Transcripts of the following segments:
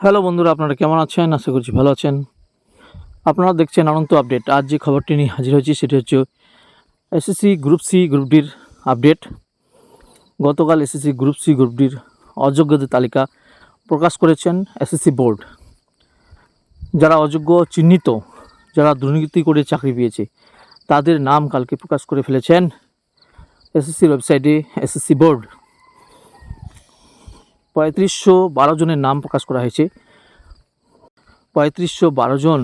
Hello বন্ধুরা, আপনারা কেমন আছেন? আশা করছি ভালো আছেন। আপনারা দেখছেন অনন্ত আপডেট। আজ যে খবরটি নিয়ে হাজির হয়েছি, সেটি হচ্ছে এসএসসি গ্রুপ সি গ্রুপ ডির আপডেট। গতকাল এসএসসি গ্রুপ সি গ্রুপ ডির অযোগ্যদের তালিকা প্রকাশ করেছেন এসএসসি বোর্ড। যারা অযোগ্য, চিহ্নিত, যারা দুর্নীতি করে চাকরি পেয়েছে, তাদের নাম কালকে প্রকাশ করে ফেলেছেন এসএসসির ওয়েবসাইটে এসএসসি বোর্ড। পঁয়ত্রিশশো বারো জনের নাম প্রকাশ করা হয়েছে। পঁয়ত্রিশশো বারো জন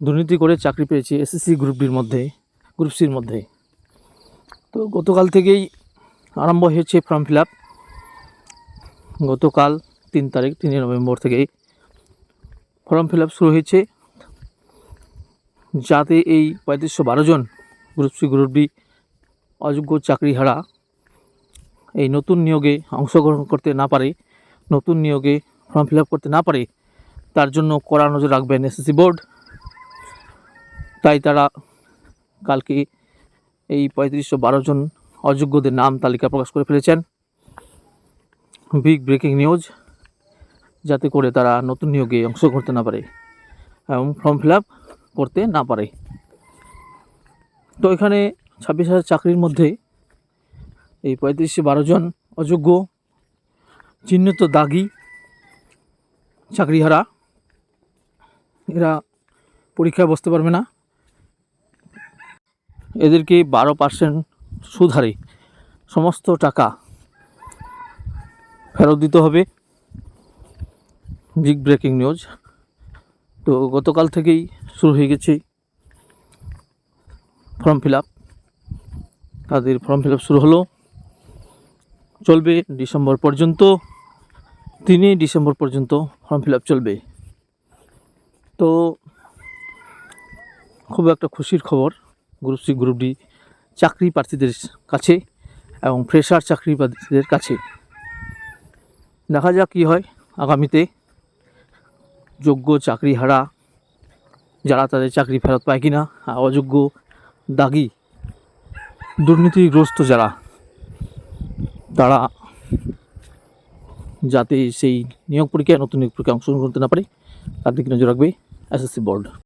দুর্নীতি করে চাকরি পেয়েছে এসএসসি গ্রুপ ডির মধ্যে গ্রুপ সির মধ্যে। তো গতকাল থেকেই আরম্ভ হয়েছে ফর্ম ফিল আপ গতকাল তিন তারিখ তিনই নভেম্বর থেকেই ফর্ম ফিল আপ শুরু হয়েছে। যাতে এই পঁয়ত্রিশশো বারো জন গ্রুপ সি গ্রুপ ডি অযোগ্য চাকরিহারা এই নতুন নিয়োগে অংশগ্রহণ করতে না পারে, নতুন নিয়োগে ফর্ম ফিল করতে না পারে, তার জন্য কড়া নজর রাখবেন এসএসসি বোর্ড। তাই তারা কালকে এই পঁয়ত্রিশশো বারো জন অযোগ্যদের নাম তালিকা প্রকাশ করে ফেলেছেন। বিগ ব্রেকিং নিউজ যাতে করে তারা নতুন নিয়োগে অংশগ্রহণ করতে না পারে এবং ফর্ম ফিল করতে না পারে। তো এখানে ছাব্বিশ হাজার চাকরির মধ্যে এই পঁয়ত্রিশে বারো জন অযোগ্য, চিহ্নিত দাগি, চাকরিহারা, এরা পরীক্ষায় বসতে পারবে না। এদেরকে বারো পার্সেন্ট সুদ হারে সমস্ত টাকা ফেরত দিতে হবে। Big breaking news. তো গতকাল থেকেই শুরু হয়ে গেছে ফর্ম ফিল আপ। তাদের ফর্ম ফিল আপ শুরু হলো। চলবে ডিসেম্বর পর্যন্ত, তিনই ডিসেম্বর পর্যন্ত ফর্ম ফিল চলবে। তো খুব একটা খুশির খবর গ্রুপ সি গ্রুপ ডি চাকরি প্রার্থীদের কাছে এবং ফ্রেশার চাকরি প্রার্থীদের কাছে। দেখা যাক কী হয় আগামীতে। যোগ্য চাকরি হারা, যারা তাদের চাকরি ফেরত পায় কিনা অযোগ্য দাগি, দুর্নীতিগ্রস্ত যারা তারা যাতে সেই নিয়োগ পরীক্ষায় নতুন নিয়োগ পরীক্ষায় অংশগ্রহণ করতে না পারে, তার দিকে নজর রাখবে এসএসসি বোর্ড